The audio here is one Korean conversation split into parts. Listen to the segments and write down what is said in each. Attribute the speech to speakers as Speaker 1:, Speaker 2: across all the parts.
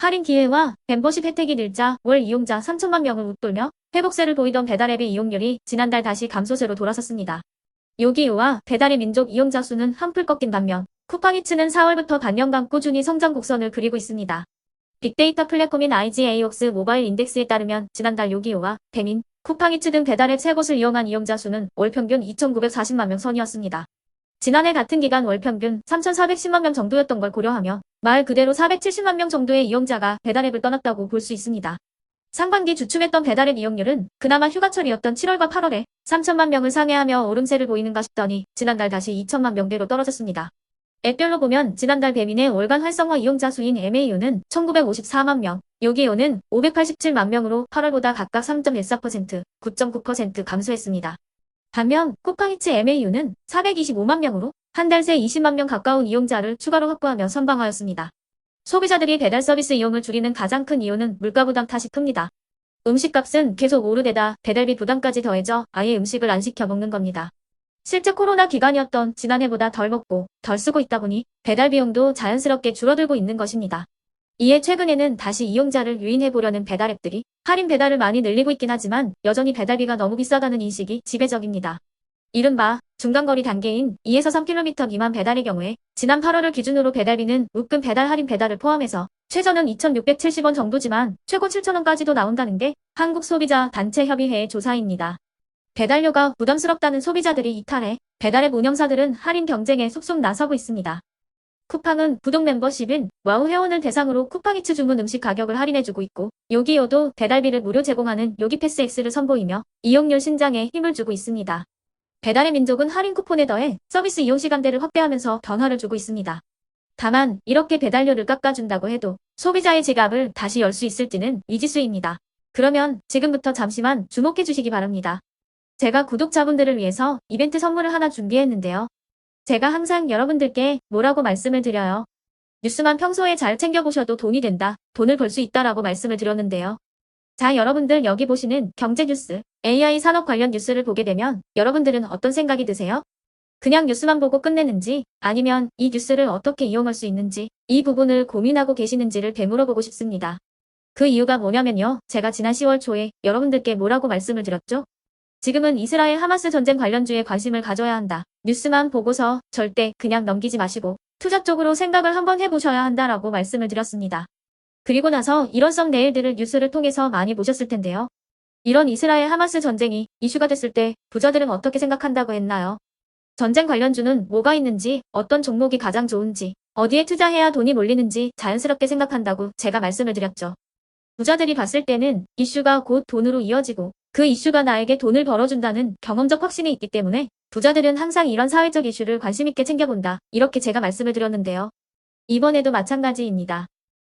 Speaker 1: 할인 기회와 멤버십 혜택이 늘자 월 이용자 3천만 명을 웃돌며 회복세를 보이던 배달앱의 이용률이 지난달 다시 감소세로 돌아섰습니다. 요기요와 배달의 민족 이용자 수는 한풀 꺾인 반면 쿠팡이츠는 4월부터 반년간 꾸준히 성장 곡선을 그리고 있습니다. 빅데이터 플랫폼인 IGA옥스 모바일 인덱스에 따르면 지난달 요기요와 배민, 쿠팡이츠 등 배달앱 세 곳을 이용한 이용자 수는 월 평균 2,940만 명 선이었습니다. 지난해 같은 기간 월 평균 3,410만 명 정도였던 걸 고려하며 말 그대로 470만 명 정도의 이용자가 배달앱을 떠났다고 볼 수 있습니다. 상반기 주춤했던 배달앱 이용률은 그나마 휴가철이었던 7월과 8월에 3천만 명을 상회하며 오름세를 보이는가 싶더니 지난달 다시 2천만 명대로 떨어졌습니다. 앱별로 보면 지난달 배민의 월간 활성화 이용자 수인 MAU는 1954만 명, 요기요는 587만 명으로 8월보다 각각 3.14%, 9.9% 감소했습니다. 반면 쿠팡이츠 MAU는 425만 명으로 한 달 새 20만 명 가까운 이용자를 추가로 확보하며 선방하였습니다. 소비자들이 배달 서비스 이용을 줄이는 가장 큰 이유는 물가 부담 탓이 큽니다. 음식값은 계속 오르대다 배달비 부담까지 더해져 아예 음식을 안 시켜 먹는 겁니다. 실제 코로나 기간이었던 지난해보다 덜 먹고 덜 쓰고 있다 보니 배달 비용도 자연스럽게 줄어들고 있는 것입니다. 이에 최근에는 다시 이용자를 유인해보려는 배달 앱들이 할인 배달을 많이 늘리고 있긴 하지만 여전히 배달비가 너무 비싸다는 인식이 지배적입니다. 이른바 중간거리 단계인 2에서 3km 미만 배달의 경우에 지난 8월을 기준으로 배달비는 묶음 배달 할인 배달을 포함해서 최저는 2,670원 정도지만 최고 7,000원까지도 나온다는 게 한국소비자 단체협의회의 조사입니다. 배달료가 부담스럽다는 소비자들이 이탈해 배달앱 운영사들은 할인 경쟁에 속속 나서고 있습니다. 쿠팡은 구독 멤버십인 와우 회원을 대상으로 쿠팡이츠 주문 음식 가격을 할인해주고 있고 요기요도 배달비를 무료 제공하는 요기패스 X를 선보이며 이용률 신장에 힘을 주고 있습니다. 배달의 민족은 할인 쿠폰에 더해 서비스 이용 시간대를 확대하면서 변화를 주고 있습니다. 다만 이렇게 배달료를 깎아준다고 해도 소비자의 지갑을 다시 열 수 있을지는 미지수입니다. 그러면 지금부터 잠시만 주목해 주시기 바랍니다. 제가 구독자분들을 위해서 이벤트 선물을 하나 준비했는데요. 제가 항상 여러분들께 뭐라고 말씀을 드려요. 뉴스만 평소에 잘 챙겨보셔도 돈이 된다, 돈을 벌 수 있다라고 말씀을 드렸는데요. 자, 여러분들 여기 보시는 경제 뉴스, AI 산업 관련 뉴스를 보게 되면 여러분들은 어떤 생각이 드세요? 그냥 뉴스만 보고 끝내는지 아니면 이 뉴스를 어떻게 이용할 수 있는지 이 부분을 고민하고 계시는지를 되물어 보고 싶습니다. 그 이유가 뭐냐면요. 제가 지난 10월 초에 여러분들께 뭐라고 말씀을 드렸죠? 지금은 이스라엘 하마스 전쟁 관련주에 관심을 가져야 한다. 뉴스만 보고서 절대 그냥 넘기지 마시고 투자 쪽으로 생각을 한번 해보셔야 한다라고 말씀을 드렸습니다. 그리고 나서 일원성 내일들을 뉴스를 통해서 많이 보셨을 텐데요. 이런 이스라엘 하마스 전쟁이 이슈가 됐을 때 부자들은 어떻게 생각한다고 했나요? 전쟁 관련주는 뭐가 있는지, 어떤 종목이 가장 좋은지, 어디에 투자해야 돈이 몰리는지 자연스럽게 생각한다고 제가 말씀을 드렸죠. 부자들이 봤을 때는 이슈가 곧 돈으로 이어지고 그 이슈가 나에게 돈을 벌어준다는 경험적 확신이 있기 때문에 부자들은 항상 이런 사회적 이슈를 관심있게 챙겨본다. 이렇게 제가 말씀을 드렸는데요. 이번에도 마찬가지입니다.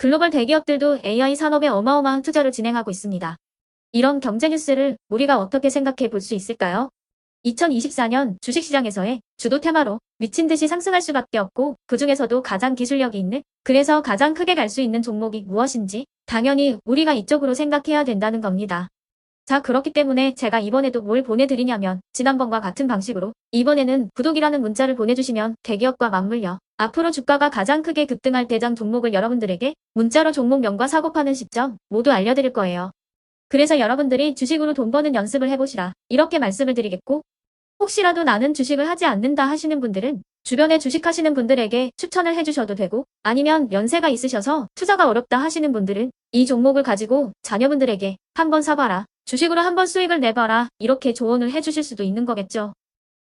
Speaker 1: 글로벌 대기업들도 AI 산업에 어마어마한 투자를 진행하고 있습니다. 이런 경제 뉴스를 우리가 어떻게 생각해 볼 수 있을까요? 2024년 주식시장에서의 주도 테마로 미친 듯이 상승할 수밖에 없고 그 중에서도 가장 기술력이 있는 그래서 가장 크게 갈 수 있는 종목이 무엇인지 당연히 우리가 이쪽으로 생각해야 된다는 겁니다. 자 그렇기 때문에 제가 이번에도 뭘 보내드리냐면 지난번과 같은 방식으로 이번에는 구독이라는 문자를 보내주시면 대기업과 맞물려 앞으로 주가가 가장 크게 급등할 대장 종목을 여러분들에게 문자로 종목명과 사고 파는 시점 모두 알려드릴 거예요. 그래서 여러분들이 주식으로 돈 버는 연습을 해보시라 이렇게 말씀을 드리겠고 혹시라도 나는 주식을 하지 않는다 하시는 분들은 주변에 주식하시는 분들에게 추천을 해주셔도 되고 아니면 연세가 있으셔서 투자가 어렵다 하시는 분들은 이 종목을 가지고 자녀분들에게 한번 사봐라 주식으로 한번 수익을 내봐라 이렇게 조언을 해주실 수도 있는 거겠죠.